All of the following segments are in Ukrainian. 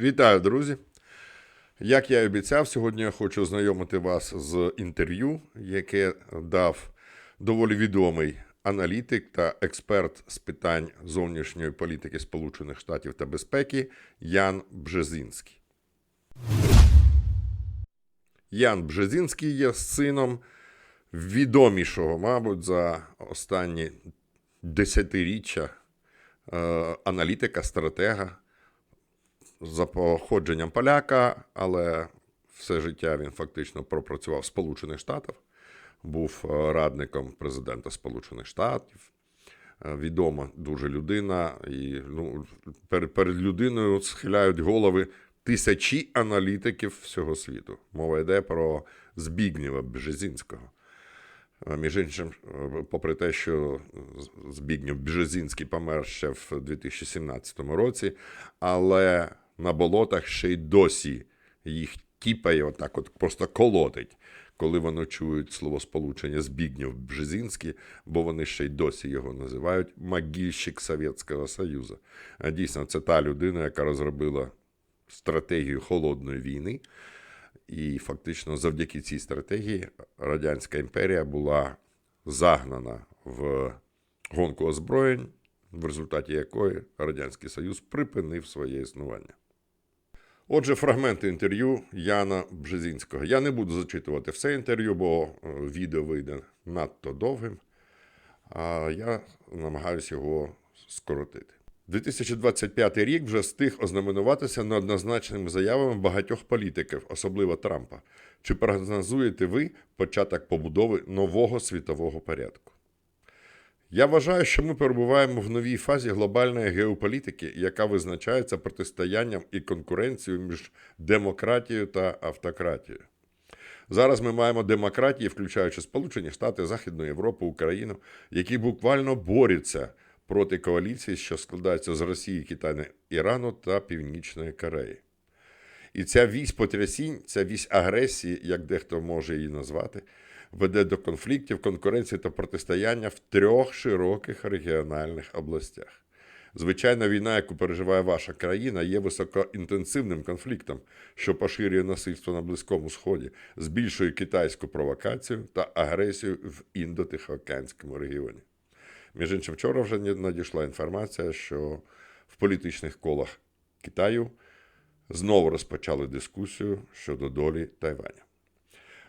Вітаю, друзі! Як я і обіцяв, сьогодні я хочу ознайомити вас з інтерв'ю, яке дав доволі відомий аналітик та експерт з питань зовнішньої політики Сполучених Штатів та безпеки Ян Бжезинський. Ян Бжезинський є сином відомішого, мабуть, за останні десятиріччя е, аналітика, стратега за походженням поляка, але все життя він фактично пропрацював в Сполучених Штатах, був е, радником президента Сполучених Штатів. Е, Відома дуже людина, і ну, перед, людиною схиляють голови тисячі аналітиків всього світу. Мова йде про Збігнєва Бжезінського. Між іншим, е, попри те, що Збігнєв Бжезінський помер ще в 2017 році, але на болотах ще й досі їх тіпає, отак от просто колотить, коли вони чують словосполучення Збігнєв Бжезінський, бо вони ще й досі його називають могильщик Совєтського Союзу. А дійсно, це та людина, яка розробила стратегію холодної війни. І фактично завдяки цій стратегії Радянська імперія була загнана в гонку озброєнь, в результаті якої Радянський Союз припинив своє існування. Отже, фрагменти інтерв'ю Яна Бжезінського. Я не буду зачитувати все інтерв'ю, бо е, відео вийде надто довгим, а я намагаюся його скоротити. 2025 рік вже встиг ознаменуватися неоднозначними заявами багатьох політиків, особливо Трампа. Чи прогнозуєте ви початок побудови нового світового порядку? Я вважаю, що ми перебуваємо в новій фазі глобальної геополітики, яка визначається протистоянням і конкуренцією між демократією та автократією. Зараз ми маємо демократії, включаючи Сполучені Штати, Західну Європу, Україну, які буквально борються проти коаліції, що складається з Росії, Китаю, Ірану та Північної Кореї. І ця вісь потрясінь, ця вісь агресії, як дехто може її назвати, веде до конфліктів, конкуренції та протистояння в трьох широких регіональних областях. Звичайно, війна, яку переживає ваша країна, є високоінтенсивним конфліктом, що поширює насильство на Близькому Сході, збільшує китайську провокацію та агресію в індотихоокеанському регіоні. Між іншим, вчора вже надійшла інформація, що в політичних колах Китаю знову розпочали дискусію щодо долі Тайваня.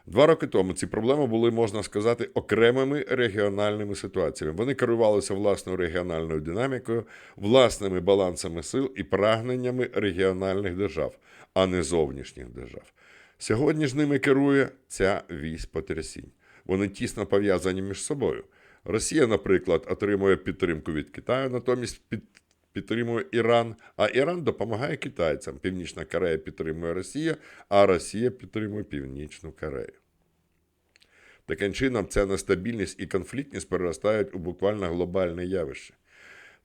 Два роки тому ці проблеми були, можна сказати, окремими регіональними ситуаціями. Вони керувалися власною регіональною динамікою, власними балансами сил і прагненнями регіональних держав, а не зовнішніх держав. Сьогодні ж ними керує ця вісь потрясінь. Вони тісно пов'язані між собою. Росія, наприклад, отримує підтримку від Китаю, натомість під, підтримує Іран, а Іран допомагає китайцям. Північна Корея підтримує Росію, а Росія підтримує Північну Корею. Таким чином, ця нестабільність і конфліктність переростають у буквально глобальне явище.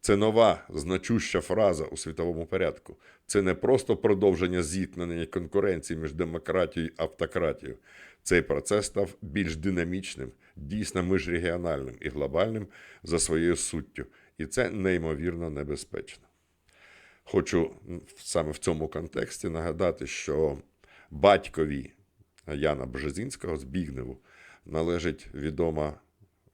Це нова значуща фраза у світовому порядку. Це не просто продовження зіткнення конкуренції між демократією і автократією. Цей процес став більш динамічним, дійсно міжрегіональним і глобальним за своєю суттю. І це неймовірно небезпечно. Хочу саме в цьому контексті нагадати, що батькові Яна Бжезінського Збігневу належить відома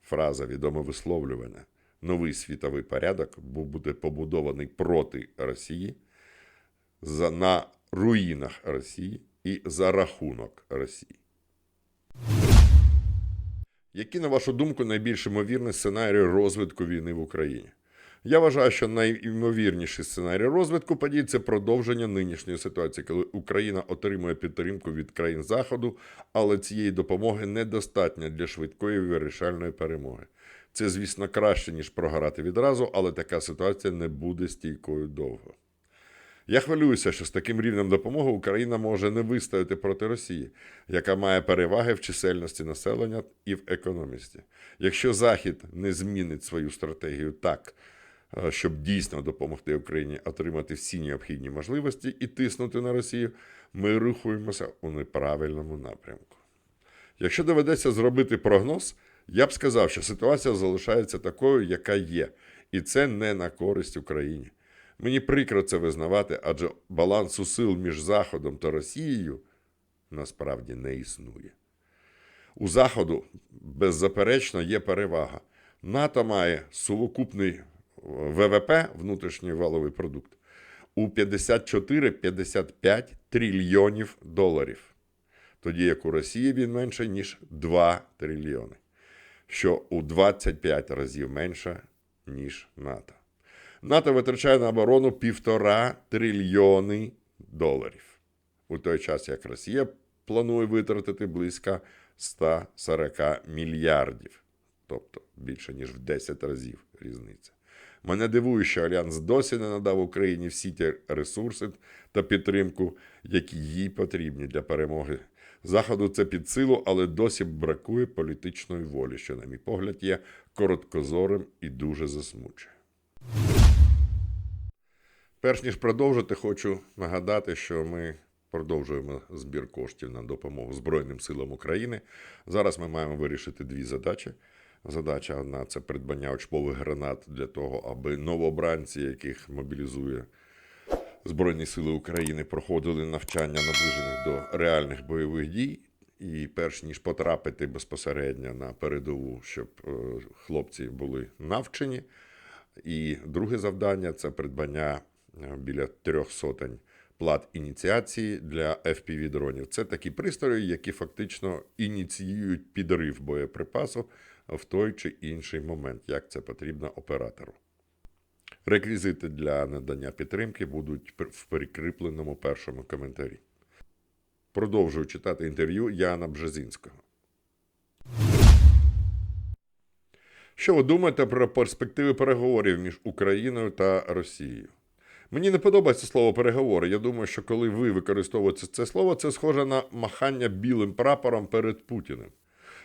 фраза, відоме висловлювання. Новий світовий порядок буде побудований проти Росії на руїнах Росії і за рахунок Росії. Які, на вашу думку, найбільш ймовірні сценарії розвитку війни в Україні? Я вважаю, що найімовірніший сценарій розвитку подій це продовження нинішньої ситуації, коли Україна отримує підтримку від країн Заходу, але цієї допомоги недостатньо для швидкої вирішальної перемоги. Це, звісно, краще, ніж програти відразу, але така ситуація не буде стійкою довго. Я хвилююся, що з таким рівнем допомоги Україна може не вистояти проти Росії, яка має переваги в чисельності населення і в економісті. Якщо Захід не змінить свою стратегію так, е, щоб дійсно допомогти Україні отримати всі необхідні можливості і тиснути на Росію, ми рухаємося у неправильному напрямку. Якщо доведеться зробити прогноз, я б сказав, що ситуація залишається такою, яка є, і це не на користь Україні. Мені прикро це визнавати, адже балансу сил між Заходом та Росією насправді не існує. У Заходу беззаперечно є перевага. НАТО має сукупний е, ВВП, внутрішній валовий продукт, у 54-55 трильйонів доларів, тоді як у Росії він менше, ніж 2 трильйони, що у 25 разів менше, ніж НАТО. НАТО витрачає на оборону півтора трильйони доларів, у той час як Росія планує витратити близько 140 мільярдів, тобто більше ніж в 10 разів різниця. Мене дивує, що Альянс досі не надав Україні всі ті ресурси та підтримку, які їй потрібні для перемоги. Заходу це під силу, але досі бракує політичної волі, що, на мій погляд, є короткозорим і дуже засмучує. Перш ніж продовжити, хочу нагадати, що ми продовжуємо збір коштів на допомогу Збройним силам України. Зараз ми маємо вирішити дві задачі. Задача одна це придбання очкових гранат для того, аби новообранці, яких мобілізує Збройні Сили України, проходили навчання наближених до реальних бойових дій. І перш ніж потрапити безпосередньо на передову, щоб е, хлопці були навчені. І друге завдання це придбання біля трьох сотень плат ініціації для fpv дронів. Це такі пристрої, які фактично ініціюють підрив боєприпасу в той чи інший момент, як це потрібно оператору. Реквізити для надання підтримки будуть в прикріпленому першому коментарі. Продовжую читати інтерв'ю Яна Бжезінського. Що ви думаєте про перспективи переговорів між Україною та Росією? Мені не подобається слово переговори. Я думаю, що коли ви використовуєте це слово, це схоже на махання білим прапором перед Путіним.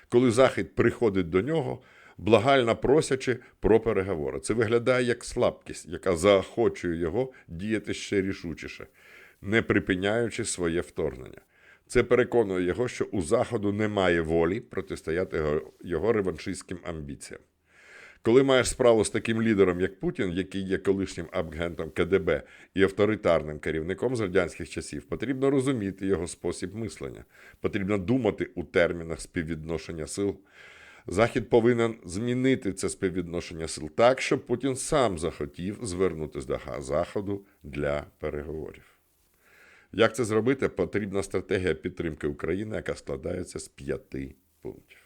Коли Захід приходить до нього, благально просячи про переговори. Це виглядає як слабкість, яка заохочує його діяти ще рішучіше, не припиняючи своє вторгнення. Це переконує його, що у Заходу немає волі протистояти його- реваншистським амбіціям. Коли маєш справу з таким лідером, як Путін, який є колишнім агентом КДБ і авторитарним керівником з радянських часів, потрібно розуміти його спосіб мислення. Потрібно думати у термінах співвідношення сил. Захід повинен змінити це співвідношення сил так, щоб Путін сам захотів звернутися до Заходу для переговорів. Як це зробити? Потрібна стратегія підтримки України, яка складається з п'яти пунктів.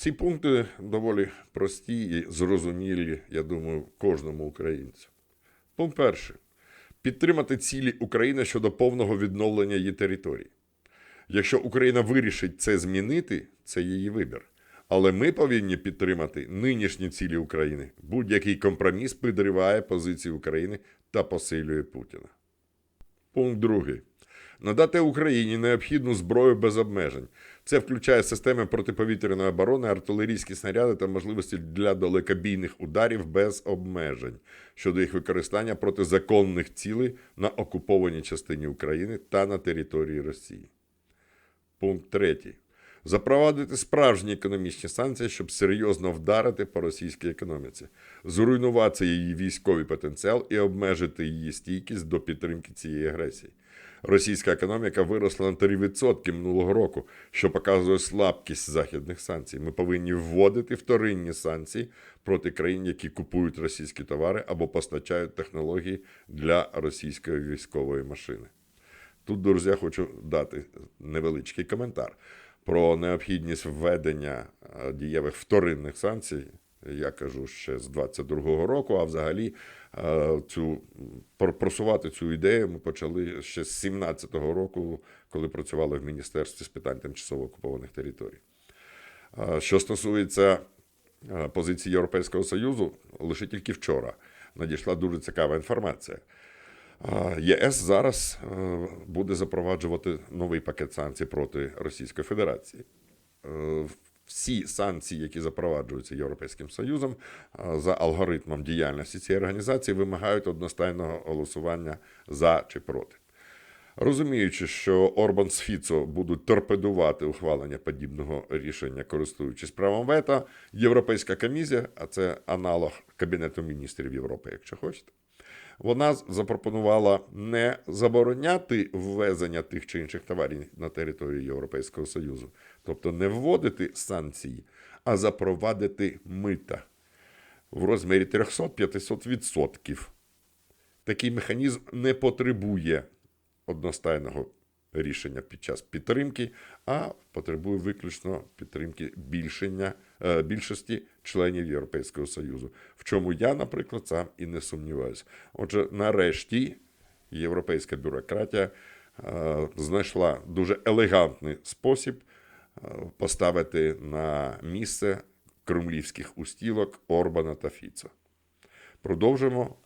Ці пункти доволі прості і зрозумілі, я думаю, кожному українцю. Пункт перший. Підтримати цілі України щодо повного відновлення її території. Якщо Україна вирішить це змінити, це її вибір. Але ми повинні підтримати нинішні цілі України. Будь-який компроміс підриває позиції України та посилює Путіна. Пункт другий. Надати Україні необхідну зброю без обмежень. Це включає системи протиповітряної оборони, артилерійські снаряди та можливості для далекобійних ударів без обмежень щодо їх використання проти законних цілей на окупованій частині України та на території Росії. Пункт третій. Запровадити справжні економічні санкції, щоб серйозно вдарити по російській економіці, зруйнувати її військовий потенціал і обмежити її стійкість до підтримки цієї агресії. Російська економіка виросла на 3% минулого року, що показує слабкість західних санкцій. Ми повинні вводити вторинні санкції проти країн, які купують російські товари або постачають технології для російської військової машини. Тут, друзі, я хочу дати невеличкий коментар про необхідність введення е, дієвих вторинних санкцій. Я кажу ще з 22-го року, а взагалі е, цю просувати цю ідею ми почали ще з 17-го року, коли працювали в Міністерстві з питань тимчасово окупованих територій. Е, Що стосується е, позиції Європейського Союзу, лише тільки вчора надійшла дуже цікава інформація. ЄС зараз буде запроваджувати новий пакет санкцій проти Російської Федерації. Всі санкції, які запроваджуються Європейським Союзом е, за алгоритмом діяльності цієї організації, вимагають одностайного голосування за чи проти. Розуміючи, що Орбан з Фіцо будуть торпедувати ухвалення подібного рішення, користуючись правом вето, Європейська комісія, а це аналог Кабінету міністрів Європи, якщо хочете. Вона запропонувала не забороняти ввезення тих чи інших товарів на територію Європейського Союзу, тобто не вводити санкції, а запровадити мита в розмірі 300-500%. Такий механізм не потребує одностайного рішення під час підтримки, а потребує виключно підтримки більшення, е, більшості членів Європейського Союзу, в чому я, наприклад, сам і не сумніваюся. Отже, нарешті європейська бюрократія е, знайшла дуже елегантний спосіб поставити на місце кремлівських устілок Орбана та Фіца. Продовжимо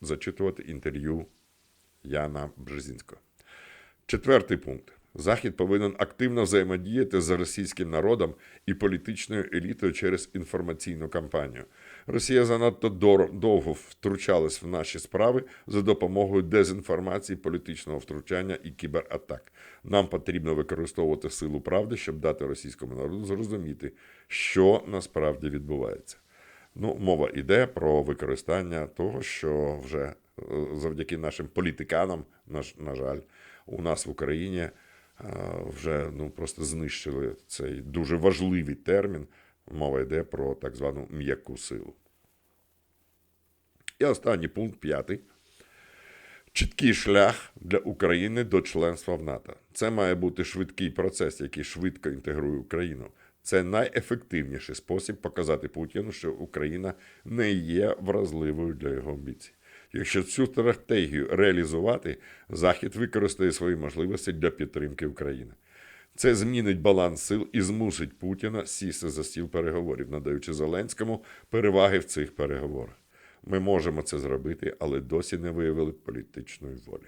зачитувати інтерв'ю Яна Бжезінського. Четвертий пункт. Захід повинен активно взаємодіяти з російським народом і політичною елітою через інформаційну кампанію. Росія занадто довго втручалась в наші справи за допомогою дезінформації, політичного втручання і кібератак. Нам потрібно використовувати силу правди, щоб дати російському народу зрозуміти, що насправді відбувається. Ну, мова йде про використання того, що вже е, завдяки нашим політиканам, на, на жаль, у нас в Україні вже ну, просто знищили цей дуже важливий термін. Мова йде про так звану м'яку силу. І останній пункт, п'ятий. Чіткий шлях для України до членства в НАТО. Це має бути швидкий процес, який швидко інтегрує Україну. Це найефективніший спосіб показати Путіну, що Україна не є вразливою для його амбіцій. Якщо цю стратегію реалізувати, Захід використає свої можливості для підтримки України. Це змінить баланс сил і змусить Путіна сісти за стіл переговорів, надаючи Зеленському переваги в цих переговорах. Ми можемо це зробити, але досі не виявили політичної волі.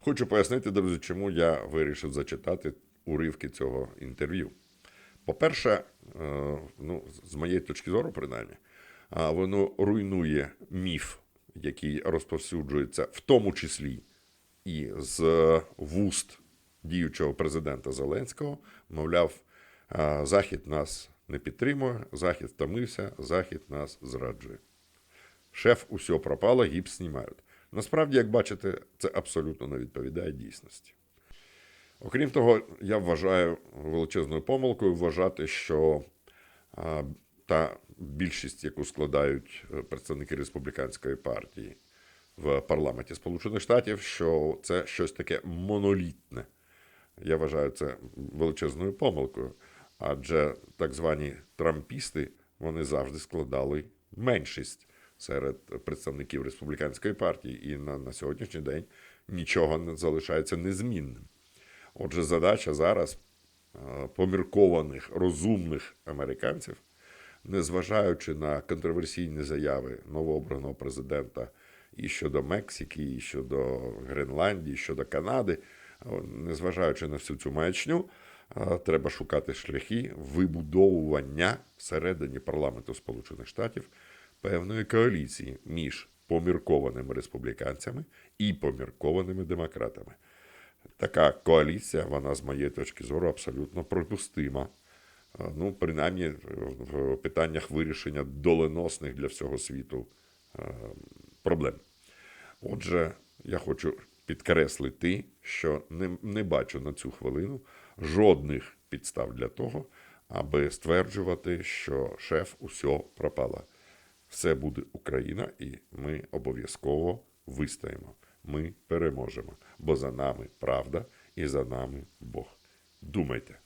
Хочу пояснити, друзі, чому я вирішив зачитати уривки цього інтерв'ю. По-перше, е, ну, з моєї точки зору, принаймні, воно руйнує міф, який розповсюджується, в тому числі і з вуст діючого президента Зеленського, мовляв, Захід нас не підтримує, Захід втомився, Захід нас зраджує. Шеф, усе пропало, гіпс знімають. Насправді, як бачите, це абсолютно не відповідає дійсності. Окрім того, я вважаю величезною помилкою вважати, що та більшість, яку складають е, представники республіканської партії в парламенті Сполучених Штатів, що це щось таке монолітне. Я вважаю це величезною помилкою, адже так звані трампісти вони завжди складали меншість серед представників республіканської партії, і на, на сьогоднішній день нічого не залишається незмінним. Отже, задача зараз е, поміркованих, розумних американців, незважаючи на контроверсійні заяви новообраного президента і щодо Мексики, і щодо Гренландії, і щодо Канади, незважаючи на всю цю маячню, е, треба шукати шляхи вибудовування всередині парламенту Сполучених Штатів певної коаліції між поміркованими республіканцями і поміркованими демократами. Така коаліція, вона з моєї точки зору абсолютно припустима. Е, Ну, принаймні в питаннях вирішення доленосних для всього світу е, проблем. Отже, я хочу підкреслити, що не, не бачу на цю хвилину жодних підстав для того, аби стверджувати, що шеф усе пропало. Все буде Україна, і ми обов'язково вистоїмо. Ми переможемо, бо за нами правда і за нами Бог. Думайте.